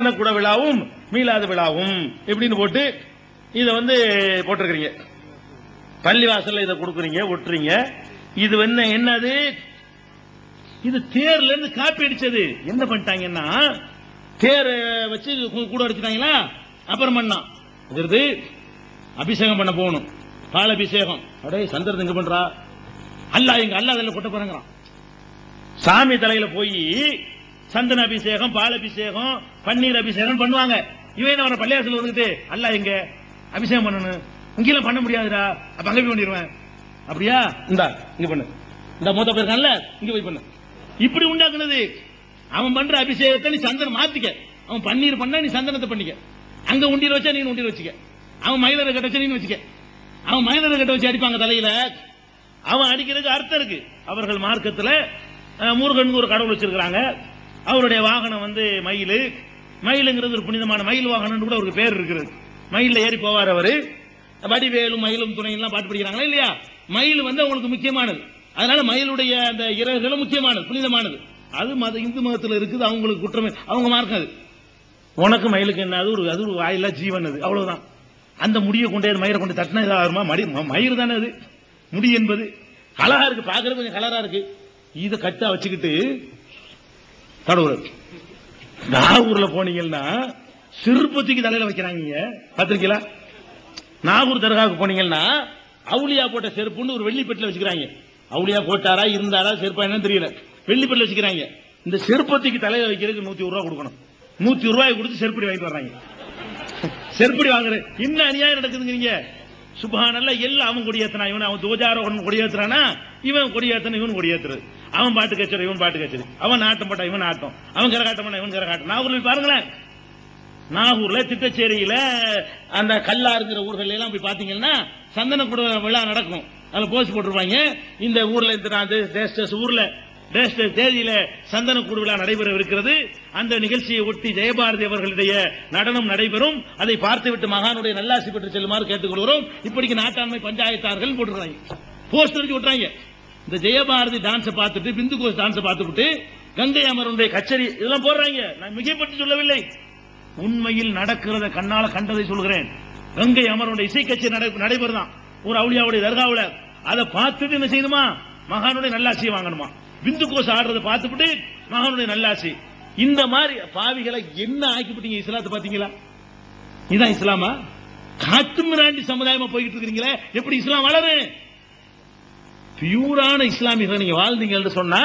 கூட விழாவும் மீளாத விழாவும் எப்படின்னு போட்டு இத வந்து போட்டிருக்கிறீங்க. பள்ளிவாசல்ல இதை கொடுக்குறீங்க ஒட்டுறீங்க. இது வந்து என்னது? இது தேர்ல இருந்து காப்பி அடிச்சது. என்ன பண்ணிட்டாங்கன்னா தேர் வச்சு கூட அடிச்சிட்டாங்களா? அப்புறம் பண்ணான் இது அபிஷேகம் பண்ண போகணும். பால் அபிஷேகம். அடே சந்திரன் எங்க பண்றா? அல்லாஹ் எங்க அல்லாஹ் அதில் கொட்ட போறங்கிறான் சாமி தலையில போய் சந்தன அபிஷேகம் பால் அபிஷேகம் பன்னீர் அபிஷேகம் பண்ணுவாங்க. இவன் அவரை பள்ளியாசல் வந்துட்டு அல்ல எங்க? அபிஷேகம் பண்ணணும். இங்கெல்லாம் பண்ண முடியாதுடா. அப்ப அங்க போய் பண்ணிடுவேன் அப்படியா? இந்தா இங்க பண்ணு. இந்த மூத்த போயிருக்கான்ல இங்க போய் பண்ணு. இப்படி உண்டாக்குனது. அவன் பண்ற அபிஷேகத்தை நீ சந்தனம் மாத்திக்க. அவன் பன்னீர் பண்ணா நீ சந்தனத்தை பண்ணிக்க. அங்க உண்டியில் வச்சா நீ உண்டியில் வச்சுக்க. அவன் மயிலரை கட்ட வச்சா நீ வச்சுக்க. அவன் மயிலரை கட்ட வச்சு அடிப்பாங்க தலையில. அவன் அடிக்கிறதுக்கு அர்த்தம் இருக்கு. அவர்கள் மார்க்கத்துல முருகன் ஒரு கடவுள் வச்சிருக்கிறாங்க. அவருடைய வாகனம் வந்து மயில். மயிலுங்கிறது ஒரு புனிதமான மயில் வாகனம் கூட அவருக்கு பேர் இருக்கிறது மயிலில் ஏறி போவார் அவரு. வடிவேலும் மயிலும் துணையெல்லாம் பாட்டு படிக்கிறாங்களா இல்லையா? மயில் வந்து அவங்களுக்கு முக்கியமானது. அதனால மயிலுடைய அந்த இறகுகளும் முக்கியமானது புனிதமானது. அது மத இந்து மதத்தில் இருக்குது அவங்களுக்கு குற்றமே. அவங்க மார்க்கம் அது. உனக்கு மயிலுக்கு என்ன? அது ஒரு அது ஒரு வாயிலா ஜீவன் அது. அவ்வளவுதான். அந்த முடியை கொண்டே அது மயிரை கொண்டு தட்டினா இது ஆகுமா மடி மயிர் தானே அது. முடி என்பது. அழகா இருக்கு. பார்க்கறது கொஞ்சம் கலரா இருக்கு. இதை கட்டா வச்சுக்கிட்டு தடவுறது நாகூர்ல போனீங்கன்னா சிறுபத்திக்கு தலையில வைக்கிறாங்க பாத்திருக்கீங்களா நாகூர் தர்காவுக்கு போனீங்கன்னா அவுளியா போட்ட செருப்புன்னு ஒரு வெள்ளிப்பட்டில வச்சுக்கிறாங்க. அவுளியா போட்டாரா இருந்தாரா செருப்பா என்னன்னு தெரியல. வெள்ளிப்பட்டில வச்சுக்கிறாங்க. இந்த செருப்பத்திக்கு தலையில வைக்கிறதுக்கு நூத்தி ஒரு ரூபாய் கொடுக்கணும். நூத்தி ரூபாய் கொடுத்து செருப்படி வாங்கிட்டு வர்றாங்க. செருப்படி வாங்குறது என்ன அநியாயம் நடக்குதுங்கிறீங்க? சுபஹானல்ல எல்லாம் அவன் கொடியேத்தனா இவன் அவன் தோஜாரோகன் கொடியேத்துறானா? இவன் கொடியேத்தன இவன் கொடியேத்துறது. அவன் பாட்டு கச்சரி இவன் பாட்டு கச்சரி. அவன் நாட்டம் போட்டா இவன் ஆட்டம் அவன் கரகாட்டம் பண்ணா இவன் கரகாட்டம் நான் ஊர்ல பாருங்களேன். நாகூர்ல திட்டச்சேரியில அந்த கல்லா இருக்கிற ஊர்கள் எல்லாம் போய் பாத்தீங்கன்னா சந்தன கூட விழா நடக்கும். அதுல போஸ்ட் போட்டிருப்பாங்க. இந்த ஊர்ல இந்த ஊர்ல தேதியில சந்தன கூடு விழா நடைபெறவிருக்கிறது. அந்த நிகழ்ச்சியை ஒட்டி ஜெயபாரதி அவர்களுடைய நடனம் நடைபெறும். அதை பார்த்துவிட்டு மகானுடைய நல்லாசி பெற்று செல்லுமாறு கேட்டுக்கொள்கிறோம். இப்படிக்கு நாட்டாண்மை பஞ்சாயத்தார்கள் போட்டுறாங்க போஸ்டர் விட்டுறாங்க இந்த ஜெயபாரதி டான்ஸை பார்த்துட்டு பிந்து கோஷ் டான்ஸை பார்த்துட்டு கங்கை அமருடைய கச்சேரி இதெல்லாம் போடுறாங்க. நான் மிகைப்பட்டு சொல்லவில்லை. உண்மையில் நடக்கிறத கண்ணால கண்டதை சொல்கிறேன். கங்கை அமருடைய இசை கச்சேரி நடைபெறுதான். ஒரு அவுளியாவுடைய தர்காவில். அதை பார்த்துட்டு என்ன செய்யணுமா? மகானுடைய நல்லாசியை வாங்கணுமா? பிந்து கோஷ் ஆடுறதை பார்த்துட்டு மகானுடைய நல்லாசி இந்த மாதிரி பாவிகளை என்ன ஆக்கிவிட்டீங்க இஸ்லாத்தை பாத்தீங்களா இதான் இஸ்லாமா? காத்து மிராண்டி சமுதாயமா போய்கிட்டு இருக்கிறீங்களே? எப்படி இஸ்லாம் வளரும்? பியூரான இஸ்லாமியர்கள் நீங்க வாழ்ந்தீங்கன்னு சொன்னா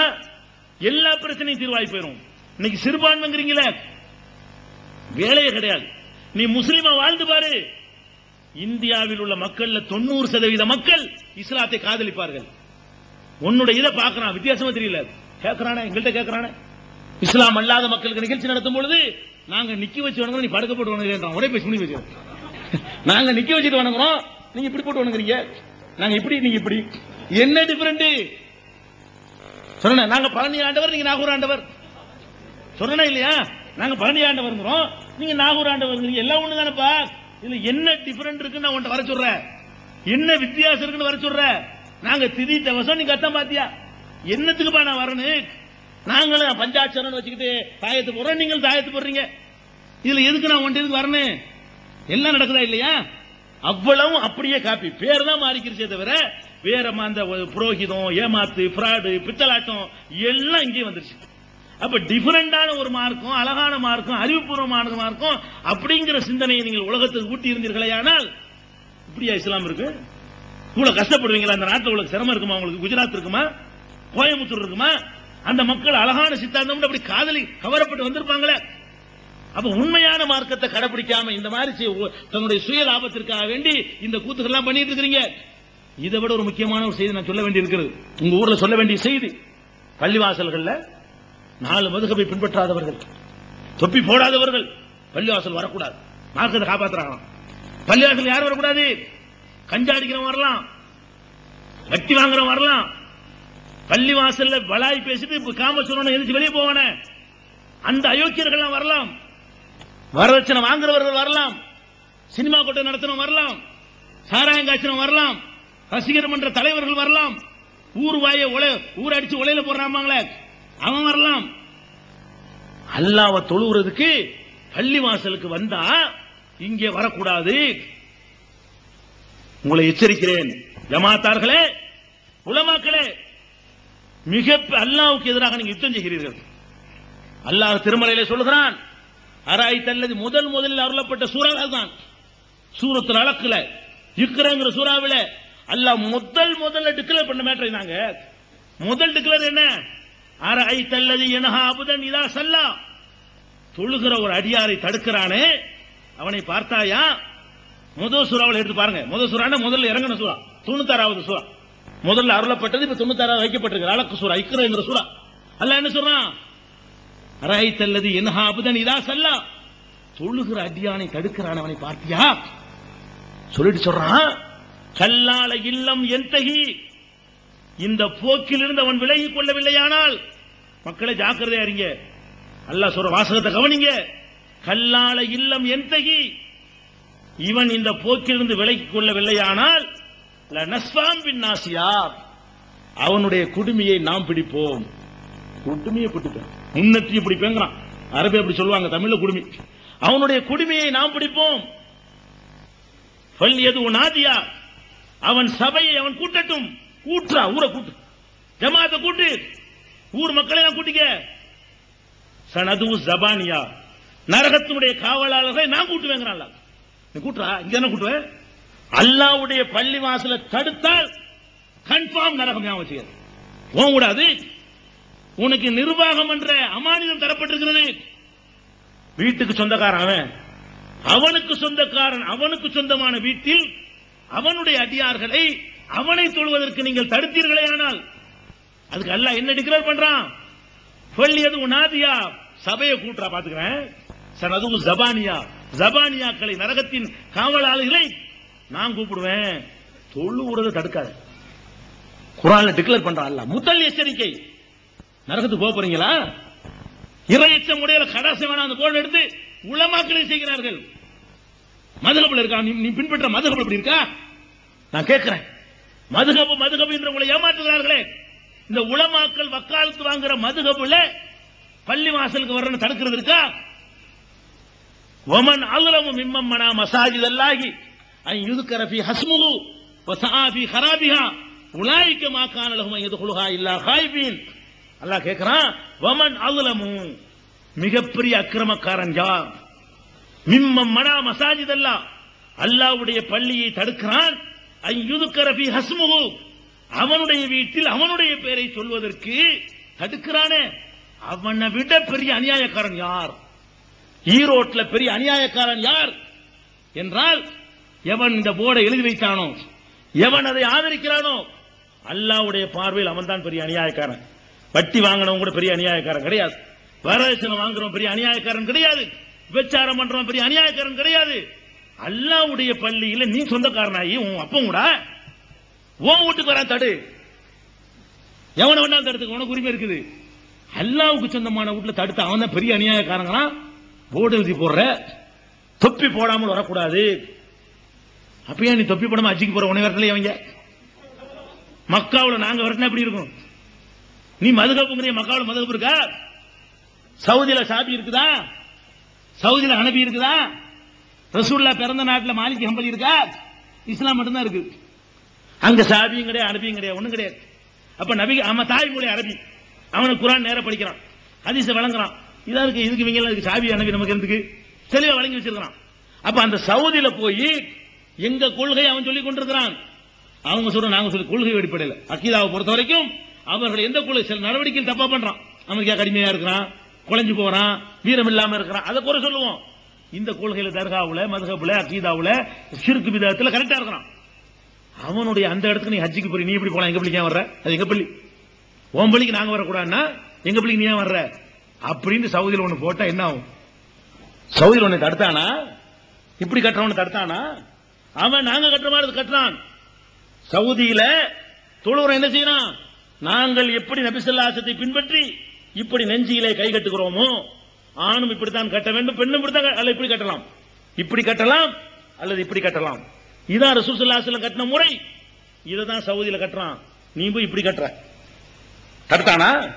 எல்லா பிரச்சனையும் தீர்வாய் போயிடும் இன்னைக்கு சிறுபான்மைங்கிறீங்களே வேலையே கிடையாது. நீ முஸ்லீமா வாழ்ந்து பாரு. இந்தியாவில் உள்ள மக்கள்ல தொண்ணூறு சதவீத மக்கள் இஸ்லாத்தை காதலிப்பார்கள். உன்னுடைய இதை பார்க்கறான். வித்தியாசமா தெரியல. கேட்கறானே? எங்கள்கிட்ட கேட்கறானே? இஸ்லாம் அல்லாத மக்களுக்கு நிகழ்ச்சி நடத்தும் பொழுது நாங்க நிக்க வச்சு வணங்குறோம் நீ படுக்க போட்டு வணங்குறேன் ஒரே பேசி முடிவு வச்சு நாங்க நிக்க வச்சுட்டு வணங்குறோம் நீங்க இப்படி போட்டு வணங்குறீங்க. நாங்க இப்படி நீங்க இப்படி. என்ன டிஃபரெண்ட் சொன்ன நாங்க பழனி ஆண்டவர் நீங்க நாகூர் ஆண்டவர். சொன்னா இல்லையா? நாங்க பழனி ஆண்டவர் நீங்க நாகூர் ஆண்டவர் எல்லாம் ஒண்ணு தானப்பா இதுல என்ன டிஃபரெண்ட் இருக்குன்னு நான் உன்ட்ட வர சொல்றேன். என்ன வித்தியாசம் இருக்குன்னு வர சொல்றேன். நாங்க திதி தவசம் நீங்க அத்தான் பாத்தியா? என்னத்துக்குப்பா நான் வரணும் நாங்களும் பஞ்சாட்சரம் வச்சுக்கிட்டு தாயத்து போடுறோம் நீங்கள் தாயத்து போடுறீங்க. இதுல எதுக்கு நான் ஒன்று வரணும் எல்லாம் நடக்குதா இல்லையா? அவ்வளவு அப்படியே காப்பி. பேர் தான் மாறிக்கிறச்சே தவிர வேற அந்த புரோகிதம் ஏமாத்து ஃப்ராடு பித்தலாட்டம் எல்லாம் இங்கே வந்துருச்சு. அப்ப டிஃபரெண்டான ஒரு மார்க்கும் அழகான மார்க்கம் அறிவுபூர்வமான மார்க்கும் அப்படிங்கிற சிந்தனையை நீங்கள் உலகத்துக்கு ஊட்டி இருந்தீர்களே ஆனால் இப்படியா இஸ்லாம் இருக்கு? இவ்வளவு கஷ்டப்படுவீங்களா? அந்த நாட்டில் உங்களுக்கு சிரமம் இருக்குமா? உங்களுக்கு குஜராத் இருக்குமா? கோயம்புத்தூர் இருக்குமா? அந்த மக்கள் அழகான சித்தாந்தம் அப்படி காதலி கவரப்பட்டு வந்திருப்பாங்களே. அப்ப உண்மையான மார்க்கத்தை கடைபிடிக்காம இந்த மாதிரி உ- தன்னுடைய சுய லாபத்திற்காக வேண்டி இந்த கூத்துக்கள்லாம் பண்ணிட்டு இருக்கிறீங்க. இதை விட ஒரு முக்கியமான ஒரு செய்தி நான் சொல்ல வேண்டி இருக்கிறது உங்க ஊர்ல சொல்ல வேண்டிய செய்தி பள்ளிவாசல்கள்ல நாலு மதுகபை பின்பற்றாதவர்கள் தொப்பி போடாதவர்கள் பள்ளிவாசல் வரக்கூடாது. மார்க்கத்தை காப்பாத்துறாங்க பள்ளிவாசல் யார் வரக்கூடாது. கஞ்சா அடிக்கிறவன் வரலாம். வட்டி வாங்குறவன் வரலாம். பள்ளிவாசல்ல பலாய் பேசிட்டு காம சொல்லணும் எதிர்த்து வெளியே போவானே. அந்த அயோக்கியர்கள் வரலாம். வரதட்சணை வாங்குறவர்கள் வரலாம். சினிமா கூட்டம் நடத்தினவன் வரலாம். சாராயம் காய்ச்சினவன் வரலாம். ரசிகர் மன்ற தலைவர்கள் வரலாம். ஊர் வாய ஊர் அடிச்சு உலையில போடுறாமாங்களே. அவன் வரலாம். அல்லாவை தொழுகிறதுக்கு பள்ளிவாசலுக்கு வந்தா இங்கே வரக்கூடாது. உங்களை எச்சரிக்கிறேன். ஜமாத்தார்களே உலமாக்களே மிக அல்லாவுக்கு எதிராக நீங்க யுத்தம் செய்கிறீர்கள். அல்லாஹ் திருமலையிலே சொல்லுகிறான் அராய் தல்லது முதல் முதலில் அருளப்பட்ட சூறாவில் தான் சூரத்தில் அளக்குல இக்கிறங்கிற சூறாவில அல்ல முதல் முதல்ல டிக்ளேர் பண்ண மேட்டர் நாங்க முதல் டிக்ளேர் என்ன? அராய் தல்லது எனஹா அபுதன் இதா சல்லா. தொழுகிற ஒரு அடியாரை தடுக்கிறானே. அவனை பார்த்தாயா? முதல் சுறாவில் எடுத்து பாருங்க. முதல் சுறான முதல்ல இறங்கின சுறா. தொண்ணூத்தாறாவது சுறா. முதல்ல அருளப்பட்டது இப்ப தொண்ணூத்தாறாவது வைக்கப்பட்டிருக்கு. அழக்கு சூறா என்ற சுறா. அல்ல என்ன சொல்றான்? தள்ளது எனஹா அபுதன் இதா சல்லா. தொழுகிற அடியானை தடுக்கிறான். அவனை பார்த்தியா? சொல்லிட்டு சொல்றான். கல்லால இல்லம் எந்தகி? இந்த போக்கிலிருந்து அவன் விலகி கொள்ளவில்லையானால் மக்களை ஜாக்கிரதையா இருங்க. அல்லாஹ் சொல்ற வாசகத்தை கவனிங்க. கல்லால இல்லம் எந்தகி? இவன் இந்த போக்கிலிருந்து விலகிக் கொள்ளவில்லையானால் நஸ்வாம் அவனுடைய குடுமையை நாம் பிடிப்போம். குடுமையை பிடிப்போம். முன்னெற்றி பிடிப்பேங்கிறான் அரபி அப்படி சொல்லுவாங்க தமிழ்ல குடுமி. அவனுடைய குடுமையை நாம் பிடிப்போம். எது நாதியா. அவன் சபையை அவன் கூட்டட்டும். கூட்டுறா ஊரை கூட்டு. ஜமாத்தை கூட்டு. ஊர் மக்களை நான் கூட்டிக்க. சனது ஜபானியா. நரகத்தினுடைய காவலாளர்களை நான் கூட்டுவேங்கிறான் நீ கூட்டுறா இங்க என்ன கூட்டுவேன் அல்லாவுடைய பள்ளி வாசல தடுத்தால் கன்ஃபார்ம் நரகம் ஞாபகம் வச்சுக்கிறது ஓன் கூடாது. உனக்கு நிர்வாகம் என்ற அமானிதம் தரப்பட்டிருக்கிறது. வீட்டுக்கு சொந்தக்காரன் அவன். அவனுக்கு சொந்தக்காரன் அவனுக்கு சொந்தமான வீட்டில் அவனுடைய அடியார்களை அவனை தொழுவதற்கு நீங்கள் தடுத்தீர்களே ஆனால் அதுக்கு அல்ல என்ன டிக்ளேர் பண்றான்? சொல்லியது உனாதியா சபையை கூட்டுறா பாத்துக்கிறேன் சனது ஜபானியா? ஜபானியாக்களை நரகத்தின் காவலாளிகளை நான் கூப்பிடுவேன். தொழுவுறதை தடுக்காது. குரான்ல டிக்ளேர் பண்றான் அல்லாஹ். முதல் எச்சரிக்கை. நரகத்துக்கு போக போறீங்களா? இறையச்சம் உடைய கடாசி வேணாம் அந்த போர்டு எடுத்து உளமாக்களை செய்கிறார்கள். மதுகபுல இருக்கா? நீ நீ பின்பற்ற மதுகபு எப்படி இருக்கா? நான் கேட்கிறேன். மதுகபு மதுகபு என்று உங்களை ஏமாற்றுகிறார்களே. இந்த உளமாக்கல் வக்காலத்து வாங்குற மதுகபுல பள்ளி வாசலுக்கு வரணும் தடுக்கிறது இருக்கா? ஒமன் அலுலமு மிம்மம் மனா மசாஜித் அல்லாஹி. ஐ யுதுக்கர ஃபி ஹஸ்முஹு வசஆ ஃபி ஹராபிஹா. உலாய்க்க மா கான லஹும் அன் யதுகுலுஹா இல்லா ஹாயிபீன். அல்லாஹ் கேட்கிறான் வமன் அலுலமு மிகப்பெரிய அக்கிரமக்காரன் யார்? மிம்மம் மனா மசாஜித் அல்லா அல்லாவுடைய பள்ளியை தடுக்கிறான். ஐயுதுக்கரபி ஹஸ்முகு அவனுடைய வீட்டில் அவனுடைய பெயரை சொல்வதற்கு தடுக்கிறானே. அவனை விட பெரிய அநியாயக்காரன் யார்? ஈரோட்ல பெரிய அநியாயக்காரன் யார்? என்றால் எவன் இந்த போர்டை எழுதி வைத்தானோ? எவன் அதை ஆதரிக்கிறானோ? அல்லாவுடைய பார்வையில் அவன் தான் பெரிய அநியாயக்காரன். வட்டி வாங்கினவன் கூட பெரிய அநியாயக்காரன் கிடையாது. வரதட்சணை வாங்குறவன் பெரிய அநியாயக்காரன் கிடையாது. விபச்சாரம் பண்றவன் பெரிய அநியாயக்காரன் கிடையாது. அல்லாவுடைய பள்ளியில நீ சொந்தக்காரனாயி உன் அப்பவும் கூட. உன் வீட்டுக்கு வரா தடு. எவனை வேணாலும் தடுத்துக்க உனக்கு உரிமை இருக்குது. அல்லாவுக்கு சொந்தமான வீட்டுல தடுத்து அவன் தான் பெரிய அநியாயக்காரங்களா போர்டு எழுதி போடுற. தொப்பி போடாமல் வரக்கூடாது. அப்பயே நீ தொப்பி போடாம அஜிக்கு போற உன வரத்துல அவங்க மக்காவில் நாங்க வரட்டினா எப்படி இருக்கும்? நீ மதுகப்புங்கிற மக்காவில் மதுகப்பு இருக்கா? சவுதியில சாபி இருக்குதா? சவுதியில அனுப்பி இருக்குதா? ரசூல்லா பிறந்த நாட்டில் மாலிக் ஹம்பல் இருக்கா? இஸ்லாம் மட்டும்தான் இருக்கு. அங்க சாபியும் கிடையாது அரபியும் கிடையாது ஒன்றும் கிடையாது. அப்ப நபி அவன் தாய்மொழி அரபி. அவனுக்கு குரான் நேரம் படிக்கிறான் ஹதீஸ வழங்குறான். இதா இருக்கு இதுக்கு இவங்க இருக்கு சாவி சாபி நமக்கு எதுக்கு? தெளிவா வழங்கி வச்சிருக்கிறான். அப்ப அந்த சவுதியில போய் எங்க கொள்கை அவன் சொல்லி கொண்டிருக்கிறான்? அவங்க சொல்ற நாங்க சொல்லி கொள்கை அடிப்படையில். அக்கீதாவை பொறுத்த வரைக்கும் அவர்கள் எந்த கொள்கை சில நடவடிக்கைகள் தப்பா பண்றான். அமெரிக்கா கடுமையா இருக்கிறான்? குழஞ்சு போறான் வீரம் இல்லாம இருக்கிறான். அதை குறை சொல்லுவோம். இந்த கொள்கையில தர்காவுல மதுகப்புல அக்கீதாவுல சிறுக்கு விதத்துல கரெக்டா இருக்கிறான். அவனுடைய அந்த இடத்துக்கு நீ ஹஜ்ஜிக்கு போறீ நீ எப்படி போலாம்? எங்க பிள்ளைக்கு ஏன் வர்ற? அது எங்க பள்ளி? உன் பள்ளிக்கு நாங்க வரக்கூடாதுன்னா எங்க பிள்ளைக்கு நீ ஏன் வர்ற? அப்படின்னு சவுதியில் ஒண்ணு போட்டா என்ன ஆகும்? சவுதியில் ஒண்ணு தடுத்தானா? இப்படி கட்டுறவனை தடுத்தானா? அவன் நாங்க கட்டுற மாதிரி கட்டுறான். சவுதியில தொழுவுற என்ன செய்யறான்? நாங்கள் எப்படி நபிசல்லாசத்தை பின்பற்றி இப்படி நெஞ்சியிலே கை கட்டுகிறோமோ? ஆணும் இப்படித்தான் கட்ட வேண்டும் பெண்ணும் இப்படித்தான் அல்ல இப்படி கட்டலாம். இப்படி கட்டலாம் அல்லது இப்படி கட்டலாம். இதான் ரசூசல்லாசலம் கட்டின முறை. இதை தான் சவுதியில கட்டுறான். நீ போய் இப்படி கட்டுற. தடுத்தானா